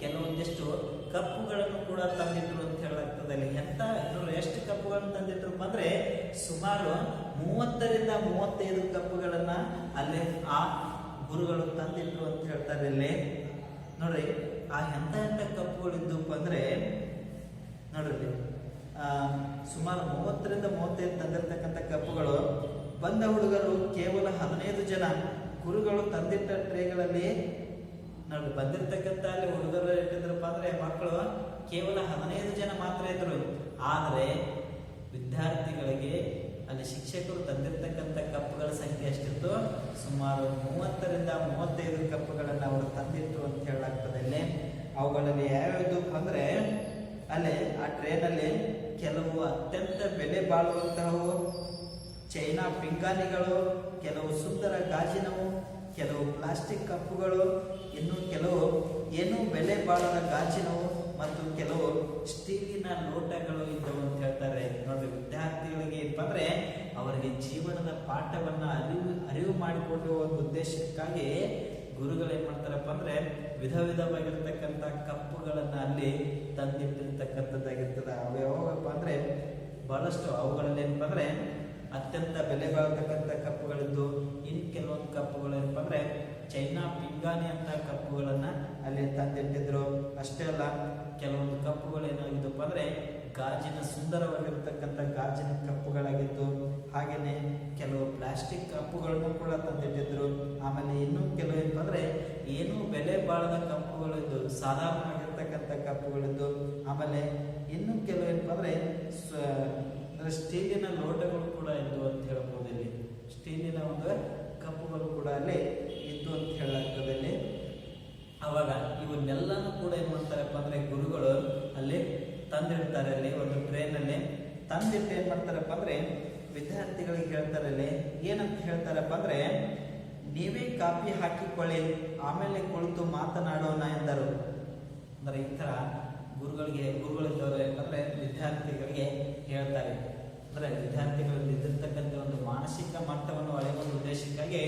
ಕೆಲವೊಂದಿಷ್ಟು ಕಪ್ಪುಗಳನ್ನು ಕೂಡ ತಂದಿಟ್ರು ಅಂತ ಹೇಳಲಾಗ್ತದೆ. ಎಂತ ನೋಡಿ ಎಷ್ಟು ಕಪ್ಪುಗಳನ್ನು ತಂದಿದ್ರು ಅಂದ್ರೆ ಸುಮಾರು ಮೂವತ್ತರಿಂದ ಮೂವತ್ತೈದು ಕಪ್ಪುಗಳನ್ನ ಅಲ್ಲಿ ಆ ಗುರುಗಳು ತಂದಿಟ್ರು ಅಂತ ಹೇಳ್ತಾರೆ ಇಲ್ಲಿ. ನೋಡ್ರಿ, ಆ ಎಂತ ಎಂತ ಕಪ್ಪುಗಳು ಇದ್ದಪ್ಪ ಅಂದ್ರೆ, ನೋಡ್ರಿ ಸುಮಾರು ಮೂವತ್ತರಿಂದ ಮೂವತ್ತೈದು ತಂದಿರ್ತಕ್ಕಂಥ ಕಪ್ಪುಗಳು ಬಂದ ಹುಡುಗರು ಕೇವಲ ಹದಿನೈದು ಜನ ಗುರುಗಳು ತಂದಿಟ್ಟ ಟ್ರೇಗಳಲ್ಲಿ ನಾವು ಬಂದಿರ್ತಕ್ಕಂಥ ಅಲ್ಲಿ ಹುಡುಗರು ಇಟ್ಟಿದ್ರಪ್ಪ ಅಂದ್ರೆ, ಮಕ್ಕಳು, ಕೇವಲ ಹದಿನೈದು ಜನ ಮಾತ್ರ ಇದ್ರು. ಆದರೆ ವಿದ್ಯಾರ್ಥಿಗಳಿಗೆ ಅಲ್ಲಿ ಶಿಕ್ಷಕರು ತಂದಿರ್ತಕ್ಕಂಥ ಕಪ್ಪುಗಳ ಸಂಖ್ಯೆ ಎಷ್ಟಿತ್ತು? ಸುಮಾರು ಮೂವತ್ತರಿಂದ ಮೂವತ್ತೈದು ಕಪ್ಪುಗಳನ್ನು ಅವರು ತಂದಿತ್ತು ಅಂತ ಹೇಳಲಾಗ್ತದೆ. ಇಲ್ಲಿ ಅವುಗಳಲ್ಲಿ ಯಾವ್ಯಾವುದು ಅಂದ್ರೆ, ಅಲ್ಲಿ ಆ ಟ್ರೇನಲ್ಲಿ ಕೆಲವು ಅತ್ಯಂತ ಬೆಲೆ ಬಾಳುವಂತಹವು ಚೈನಾ ಪಿಂಗಾಣಿಗಳು ಕೆಲವು ಸುಂದರ ಗಾಜಿನವು, ಕೆಲವು ಪ್ಲಾಸ್ಟಿಕ್ ಕಪ್ಪುಗಳು, ಇನ್ನು ಕೆಲವು ಏನೂ ಬೆಲೆ ಬಾಳದ ಗಾಜಿನವು ಮತ್ತು ಕೆಲವು ಸ್ಟೀಲಿನ ಲೋಟಗಳು ಇದ್ದವು ಅಂತ ಹೇಳ್ತಾರೆ. ನೋಡಿ, ವಿದ್ಯಾರ್ಥಿಗಳಿಗೆ ಏನಪ್ಪ ಅಂದ್ರೆ ಅವರಿಗೆ ಜೀವನದ ಪಾಠವನ್ನ ಅರಿವು ಅರಿವು ಮಾಡಿಕೊಂಡು ಒಂದು ಉದ್ದೇಶಕ್ಕಾಗಿ ಗುರುಗಳು ಏನ್ ಮಾಡ್ತಾರಪ್ಪ ಅಂದ್ರೆ ವಿಧ ವಿಧವಾಗಿರ್ತಕ್ಕಂಥ ಕಪ್ಪುಗಳನ್ನ ಅಲ್ಲಿ ತಂದಿಟ್ಟಿರ್ತಕ್ಕಂಥದ್ದಾಗಿರ್ತದೆ. ಅವು ಯಾವಾಗಪ್ಪ ಅಂದ್ರೆ ಬಹಳಷ್ಟು ಅವುಗಳಲ್ಲಿ ಏನಪ್ಪ ಅಂದ್ರೆ ಅತ್ಯಂತ ಬೆಲೆ ಬಾಳತಕ್ಕಂಥ ಕಪ್ಪುಗಳಿದ್ದು. ಇನ್ನು ಕೆಲವೊಂದು ಕಪ್ಪುಗಳು ಏನಪ್ಪ ಅಂದ್ರೆ, ಚೈನಾ ಪಿಂಗಾಣಿ ಅಂತ ಕಪ್ಪುಗಳನ್ನು ಅಲ್ಲಿ ತಂದಿಟ್ಟಿದ್ರು ಅಷ್ಟೇ ಅಲ್ಲ, ಕೆಲವೊಂದು ಕಪ್ಪುಗಳು ಏನಾಗಿದ್ದಪ್ಪ ಅಂದರೆ, ಗಾಜಿನ ಸುಂದರವಾಗಿರ್ತಕ್ಕಂಥ ಗಾಜಿನ ಕಪ್ಪುಗಳಾಗಿತ್ತು ಹಾಗೆಯೇ ಕೆಲವು ಪ್ಲಾಸ್ಟಿಕ್ ಕಪ್ಪುಗಳನ್ನು ಕೂಡ ತಂದಿಟ್ಟಿದ್ರು. ಆಮೇಲೆ ಇನ್ನೂ ಕೆಲವು ಏನಪ್ಪ ಅಂದ್ರೆ, ಏನೂ ಬೆಲೆ ಬಾಳದ ಕಪ್ಪುಗಳಿದ್ದು ಸಾಧಾರಣವಾಗಿರ್ತಕ್ಕಂಥ ಕಪ್ಪುಗಳಿದ್ದು. ಆಮೇಲೆ ಇನ್ನು ಕೆಲವು ಏನಪ್ಪ ಅಂದ್ರೆ ಅಂದ್ರೆ ಸ್ಟೀಲಿನ ಲೋಟಗಳು ಕೂಡ ಇದ್ದು ಅಂತ ಹೇಳ್ಬೋದು ಇಲ್ಲಿ ಸ್ಟೀಲಿನ ಒಂದು ಕಪ್ಪುಗಳು ಕೂಡ ಅಲ್ಲಿ ಇದ್ದು ಅಂತ ಹೇಳಲಾಗ್ತದೆ ಇಲ್ಲಿ ಅವಾಗ ಇವನ್ನೆಲ್ಲನೂ ಕೂಡ ಏನ್ ಮಾಡ್ತಾರಪ್ಪ ಅಂದ್ರೆ ಅಲ್ಲಿ ತಂದಿರ್ತಾರೆ ಅಲ್ಲಿ ಒಂದು ಟ್ರೈನಲ್ಲಿ ತಂದಿಟ್ಟು ಏನ್ ಮಾಡ್ತಾರಪ್ಪ ಅಂದ್ರೆ ವಿದ್ಯಾರ್ಥಿಗಳಿಗೆ ಹೇಳ್ತಾರೆ ಅಲ್ಲಿ ಏನಂತ ಹೇಳ್ತಾರಪ್ಪ ಅಂದ್ರೆ, ನೀವೇ ಕಾಪಿ ಹಾಕಿಕೊಳ್ಳಿ, ಆಮೇಲೆ ಕುಳಿತು ಮಾತನಾಡೋಣ ಎಂದರು. ಅಂದ್ರೆ ಈ ತರ ಗುರುಗಳಿಗೆ, ಗುರುಗಳಿದ್ದವರು ಏನಂದ್ರೆ ವಿದ್ಯಾರ್ಥಿಗಳಿಗೆ ಹೇಳ್ತಾರೆ. ಅಂದ್ರೆ ವಿದ್ಯಾರ್ಥಿಗಳಲ್ಲಿ ಇದ್ದಿರ್ತಕ್ಕಂಥ ಒಂದು ಮಾನಸಿಕ ಮಟ್ಟವನ್ನು ಅಳೆಯುವ ಉದ್ದೇಶಕ್ಕಾಗಿ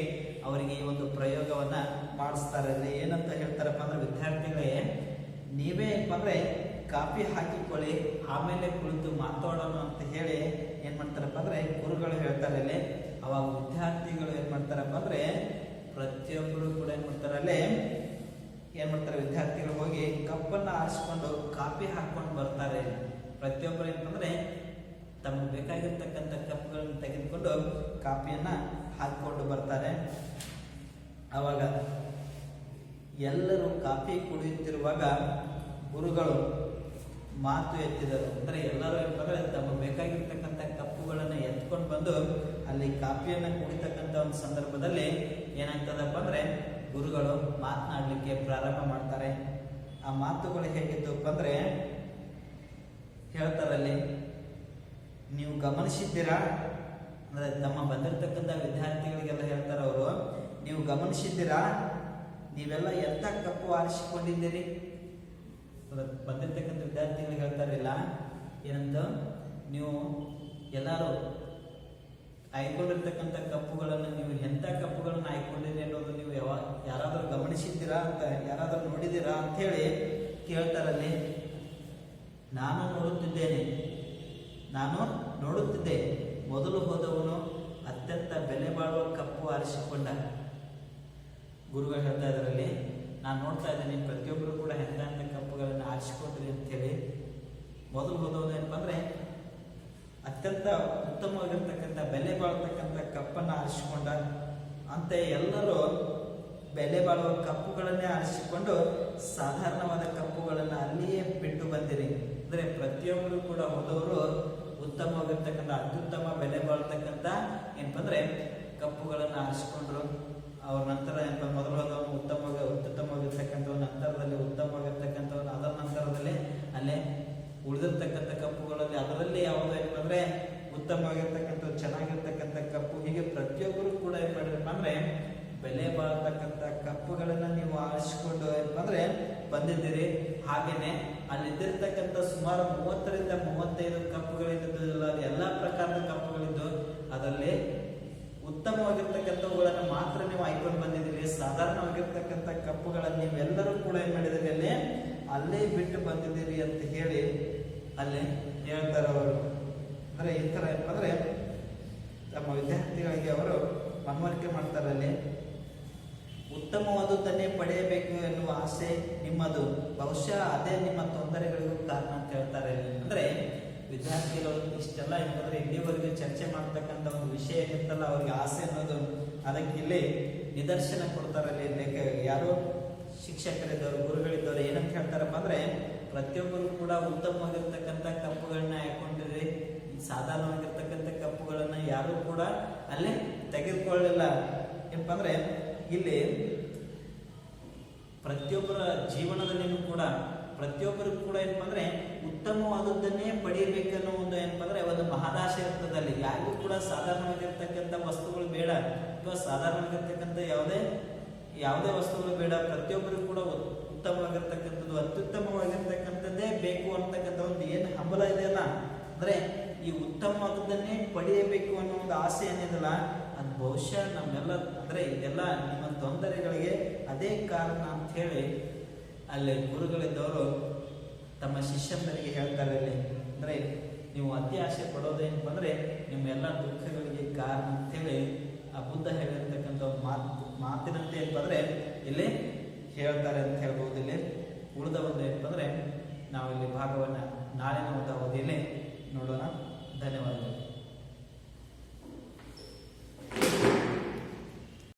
ಅವರಿಗೆ ಈ ಒಂದು ಪ್ರಯೋಗವನ್ನ ಮಾಡಿಸ್ತಾರೆ. ಏನಂತ ಹೇಳ್ತಾರಪ್ಪ ಅಂದ್ರೆ ವಿದ್ಯಾರ್ಥಿಗಳೇ, ನೀವೇ ಅಂದ್ರೆ ಕಾಪಿ ಹಾಕಿಕೊಳ್ಳಿ, ಆಮೇಲೆ ಕುಳಿತು ಮಾತಾಡೋಣ ಅಂತ ಹೇಳಿ ಏನ್ ಮಾಡ್ತಾರಪ್ಪ ಅಂದ್ರೆ ಗುರುಗಳು ಹೇಳ್ತಾರೆ ಅಲ್ಲಿ. ಅವಾಗ ವಿದ್ಯಾರ್ಥಿಗಳು ಏನ್ ಮಾಡ್ತಾರಪ್ಪ ಅಂದ್ರೆ ಪ್ರತಿಯೊಬ್ಬರು ಕೂಡ ಏನ್ ಮಾಡ್ತಾರೆ ಅಲ್ಲಿ, ಏನ್ ಮಾಡ್ತಾರೆ, ವಿದ್ಯಾರ್ಥಿಗಳು ಹೋಗಿ ಕಪ್ಪನ್ನ ಆರಿಸ್ಕೊಂಡು ಕಾಪಿ ಹಾಕೊಂಡು ಬರ್ತಾರೆ. ಪ್ರತಿಯೊಬ್ಬರು ಏನಂದ್ರೆ ತಮಗೆ ಬೇಕಾಗಿರ್ತಕ್ಕಂಥ ಕಪ್ಗಳನ್ನು ತೆಗೆದುಕೊಂಡು ಕಾಫಿಯನ್ನು ಹಾಕಿಕೊಂಡು ಬರ್ತಾರೆ. ಅವಾಗ ಎಲ್ಲರೂ ಕಾಫಿ ಕುಡಿಯುತ್ತಿರುವಾಗ ಗುರುಗಳು ಮಾತು ಎತ್ತಿದರು. ಅಂದರೆ ಎಲ್ಲರೂ ಏನಂದ್ರೆ ತಮಗೆ ಬೇಕಾಗಿರ್ತಕ್ಕಂಥ ಕಪ್ಪುಗಳನ್ನು ಎತ್ಕೊಂಡು ಬಂದು ಅಲ್ಲಿ ಕಾಫಿಯನ್ನು ಕುಡಿತಕ್ಕಂಥ ಒಂದು ಸಂದರ್ಭದಲ್ಲಿ ಏನಾಗ್ತದಪ್ಪ ಅಂದ್ರೆ ಗುರುಗಳು ಮಾತನಾಡಲಿಕ್ಕೆ ಪ್ರಾರಂಭ ಮಾಡ್ತಾರೆ. ಆ ಮಾತುಗಳು ಹೇಗಿದ್ದಪ್ಪ ಅಂದ್ರೆ ಹೇಳ್ತಾರಲ್ಲಿ ನೀವು ಗಮನಿಸಿದ್ದೀರಾ? ಅಂದರೆ ತಮ್ಮ ಬಂದಿರತಕ್ಕಂಥ ವಿದ್ಯಾರ್ಥಿಗಳಿಗೆಲ್ಲ ಹೇಳ್ತಾರೆ ಅವರು, ನೀವು ಗಮನಿಸಿದ್ದೀರಾ? ನೀವೆಲ್ಲ ಎಂಥ ಕಪ್ಪು ಆರಿಸಿಕೊಂಡಿದ್ದೀರಿ? ಬಂದಿರತಕ್ಕಂಥ ವಿದ್ಯಾರ್ಥಿಗಳಿಗೆ ಹೇಳ್ತಾರಿಲ್ಲ ಏನಂತ? ನೀವು ಎಲ್ಲರೂ ಆಯ್ಕೊಂಡಿರ್ತಕ್ಕಂಥ ಕಪ್ಪುಗಳನ್ನು ನೀವು ಎಂಥ ಕಪ್ಪುಗಳನ್ನು ಆಯ್ಕೊಂಡಿರಿ ಅನ್ನೋದು ನೀವು ಯಾವ ಯಾರಾದರೂ ಗಮನಿಸಿದ್ದೀರಾ ಅಂತ, ಯಾರಾದರೂ ನೋಡಿದ್ದೀರಾ ಅಂತ ಹೇಳಿ ಕೇಳ್ತಾರಲ್ಲಿ, ನಾನು ನೋಡುತ್ತಿದ್ದೇನೆ. ನಾನು ನೋಡುತ್ತಿದ್ದೆ, ಮೊದಲು ಹೋದವನು ಅತ್ಯಂತ ಬೆಲೆ ಬಾಳುವ ಕಪ್ಪು ಆರಿಸಿಕೊಂಡ. ಗುರುಗಳು ಹೇಳ್ತಾ ಇದರಲ್ಲಿ ನಾನು ನೋಡ್ತಾ ಇದ್ದೀನಿ ಪ್ರತಿಯೊಬ್ಬರು ಕೂಡ ಎಂತ ಕಪ್ಪುಗಳನ್ನು ಆರಿಸಿಕೊಂಡ್ರಿ ಅಂತೇಳಿ. ಮೊದಲು ಹೋದವನು ಏನಪ್ಪ ಅಂದ್ರೆ ಅತ್ಯಂತ ಉತ್ತಮವಾಗಿರ್ತಕ್ಕಂಥ, ಬೆಲೆ ಬಾಳ್ತಕ್ಕಂಥ ಕಪ್ಪನ್ನು ಆರಿಸಿಕೊಂಡ. ಅಂತ ಎಲ್ಲರೂ ಬೆಲೆ ಬಾಳುವ ಕಪ್ಪುಗಳನ್ನೇ ಆರಿಸಿಕೊಂಡು ಸಾಧಾರಣವಾದ ಕಪ್ಪುಗಳನ್ನು ಅಲ್ಲಿಯೇ ಬಿಟ್ಟು ಬಂದಿರಿ. ಅಂದ್ರೆ ಪ್ರತಿಯೊಬ್ಬರು ಕೂಡ ಹೋದವರು ಉತ್ತಮವಾಗಿರ್ತಕ್ಕಂಥ, ಅತ್ಯುತ್ತಮ, ಬೆಲೆ ಬಾಳ್ತಕ್ಕಂಥ ಏನಪ್ಪ ಅಂದರೆ ಕಪ್ಪುಗಳನ್ನು ಆರಿಸಿಕೊಂಡ್ರು ಅವ್ರ ನಂತರ ಏನಪ್ಪ ಮೊದಲು ಹೋದವನು ಉತ್ತಮವಾಗಿ ಅತ್ಯುತ್ತಮವಾಗಿರ್ತಕ್ಕಂಥ ನಂತರದಲ್ಲಿ ಉತ್ತಮವಾಗಿರ್ತಕ್ಕಂಥವ್ರು ಅದರ ನಂತರದಲ್ಲಿ ಅಲ್ಲೇ ಉಳಿದಿರ್ತಕ್ಕಂಥ ಕಪ್ಪುಗಳಲ್ಲಿ ಅದರಲ್ಲಿ ಯಾವುದು ಏನಪ್ಪ ಅಂದರೆ ಉತ್ತಮವಾಗಿರ್ತಕ್ಕಂಥ ಚೆನ್ನಾಗಿರ್ತಕ್ಕಂಥ ಕಪ್ಪು. ಹೀಗೆ ಪ್ರತಿಯೊಬ್ಬರು ಕೂಡ ಏನು ಮಾಡಿದ್ರಪ್ಪ ಅಂದ್ರೆ ಬೆಲೆ ಬಾಳ್ತಕ್ಕಂಥ ಕಪ್ಪುಗಳನ್ನ ನೀವು ಆರಿಸಿಕೊಂಡು ಏನಪ್ಪ ಅಂದ್ರೆ ಬಂದಿದ್ದೀರಿ. ಹಾಗೇನೆ ಅಲ್ಲಿದ್ದಿರ್ತಕ್ಕಂಥ ಸುಮಾರು ಮೂವತ್ತರಿಂದ ಮೂವತ್ತೈದು ಕಪ್ಪುಗಳಿದ್ದು ಎಲ್ಲ ಪ್ರಕಾರದ ಕಪ್ಪುಗಳಿದ್ದು, ಅದರಲ್ಲಿ ಉತ್ತಮವಾಗಿರ್ತಕ್ಕಂಥವುಗಳನ್ನು ಮಾತ್ರ ನೀವು ಆಯ್ಕೊಂಡು ಬಂದಿದ್ದೀರಿ. ಸಾಧಾರಣವಾಗಿರ್ತಕ್ಕಂಥ ಕಪ್ಪುಗಳನ್ನು ನೀವೆಲ್ಲರೂ ಕೂಡ ಏನ್ ಮಾಡಿದಿರಿ ಅಲ್ಲಿ, ಅಲ್ಲೇ ಬಿಟ್ಟು ಬಂದಿದ್ದೀರಿ ಅಂತ ಹೇಳಿ ಅಲ್ಲಿ ಹೇಳ್ತಾರೆ ಅವರು. ಅಂದ್ರೆ ಈ ತರ ಏನಪ್ಪ ಅಂದ್ರೆ ತಮ್ಮ ವಿದ್ಯಾರ್ಥಿಗಳಿಗೆ ಅವರು ಮನವರಿಕೆ ಮಾಡ್ತಾರೆ ಅಲ್ಲಿ. ಉತ್ತಮವಾದದ್ದನ್ನೇ ಪಡೆಯಬೇಕು ಎನ್ನುವ ಆಸೆ ನಿಮ್ಮದು. ಬಹುಶಃ ಅದೇ ನಿಮ್ಮ ತೊಂದರೆಗಳಿಗೂ ಕಾರಣ ಅಂತ ಹೇಳ್ತಾರೆ. ಅಂದ್ರೆ ವಿದ್ಯಾರ್ಥಿಗಳು ಇಷ್ಟೆಲ್ಲ ಏನಂದ್ರೆ ಇಲ್ಲಿವರೆಗೆ ಚರ್ಚೆ ಮಾಡ್ತಕ್ಕಂಥ ಒಂದು ವಿಷಯ ಏನಿರ್ತಲ್ಲ ಅವ್ರಿಗೆ ಆಸೆ ಅನ್ನೋದು ಅದಕ್ಕೆ ಇಲ್ಲಿ ನಿದರ್ಶನ ಕೊಡ್ತಾರೆ ಯಾರು ಶಿಕ್ಷಕರಿದ್ದವರು ಗುರುಗಳಿದ್ದವರು ಏನಂತ ಹೇಳ್ತಾರಪ್ಪ ಅಂದ್ರೆ, ಪ್ರತಿಯೊಬ್ಬರು ಕೂಡ ಉತ್ತಮವಾಗಿರ್ತಕ್ಕಂಥ ಕಪ್ಪುಗಳನ್ನ ಹಾಕೊಂಡಿರಿ ಸಾಧಾರಣವಾಗಿರ್ತಕ್ಕಂಥ ಕಪ್ಪುಗಳನ್ನ ಯಾರು ಕೂಡ ಅಲ್ಲೇ ತೆಗೆದುಕೊಳ್ಳಿಲ್ಲ ಏನಪ್ಪ ಅಂದ್ರೆ, ಇಲ್ಲಿ ಪ್ರತಿಯೊಬ್ಬರ ಜೀವನದಲ್ಲಿಯೂ ಕೂಡ, ಪ್ರತಿಯೊಬ್ಬರಿಗೂ ಕೂಡ ಏನಪ್ಪ ಅಂದ್ರೆ ಉತ್ತಮವಾದದ್ದನ್ನೇ ಪಡೆಯಬೇಕನ್ನೋ ಒಂದು ಏನಪ್ಪ ಅಂದ್ರೆ ಒಂದು ಮಹದಾಶೆ ಇರ್ತದೆ ಅಲ್ಲಿ. ಯಾರಿಗೂ ಕೂಡ ಸಾಧಾರಣವಾಗಿರ್ತಕ್ಕಂಥ ವಸ್ತುಗಳು ಬೇಡ. ಅಥವಾ ಸಾಧಾರಣವಾಗಿರ್ತಕ್ಕಂಥ ಯಾವುದೇ ಯಾವುದೇ ವಸ್ತುಗಳು ಬೇಡ. ಪ್ರತಿಯೊಬ್ಬರಿಗೂ ಕೂಡ ಉತ್- ಉತ್ತಮವಾಗಿರ್ತಕ್ಕಂಥದ್ದು, ಅತ್ಯುತ್ತಮವಾಗಿರ್ತಕ್ಕಂಥದ್ದೇ ಬೇಕು ಅಂತಕ್ಕಂಥ ಒಂದು ಏನು ಹಂಬಲ ಇದೆಯಲ್ಲ. ಅಂದ್ರೆ ಈ ಉತ್ತಮವಾದದ್ದನ್ನೇ ಪಡೆಯಬೇಕು ಅನ್ನೋ ಒಂದು ಆಸೆ ಏನಿದೆಯಲ್ಲ ಅದು ಬಹುಶಃ ನಮ್ಮೆಲ್ಲ ಅಂದರೆ ಇದೆಲ್ಲ ನಿಮ್ಮ ತೊಂದರೆಗಳಿಗೆ ಅದೇ ಕಾರಣ ಅಂತ ಹೇಳಿ ಅಲ್ಲಿ ಗುರುಗಳಿದ್ದವರು ತಮ್ಮ ಶಿಷ್ಯಂದರಿಗೆ ಹೇಳ್ತಾರೆ ಅಲ್ಲಿ ಅಂದರೆ ನೀವು ಅತಿ ಆಸೆ ಪಡೋದೇನು ಅಂದರೆ ನಿಮ್ಮೆಲ್ಲ ದುಃಖಗಳಿಗೆ ಕಾರಣ ಅಂತ ಹೇಳಿ ಆ ಬುದ್ಧ ಹೇಳಿರ್ತಕ್ಕಂಥ ಮಾತು, ಮಾತಿನಂತೆ ಏನು ಅಂದರೆ ಇಲ್ಲಿ ಹೇಳ್ತಾರೆ ಅಂತ ಹೇಳ್ಬೋದು ಇಲ್ಲಿ. ಉಳಿದ ಒಂದು ಏನಪ್ಪ ಅಂದರೆ ನಾವಿಲ್ಲಿ ಭಾಗವನ್ನು ನಾಳೆ ನೋಡ್ತಾ ಅವಧಿಯಲ್ಲಿ ನೋಡೋಣ. ಧನ್ಯವಾದಗಳು.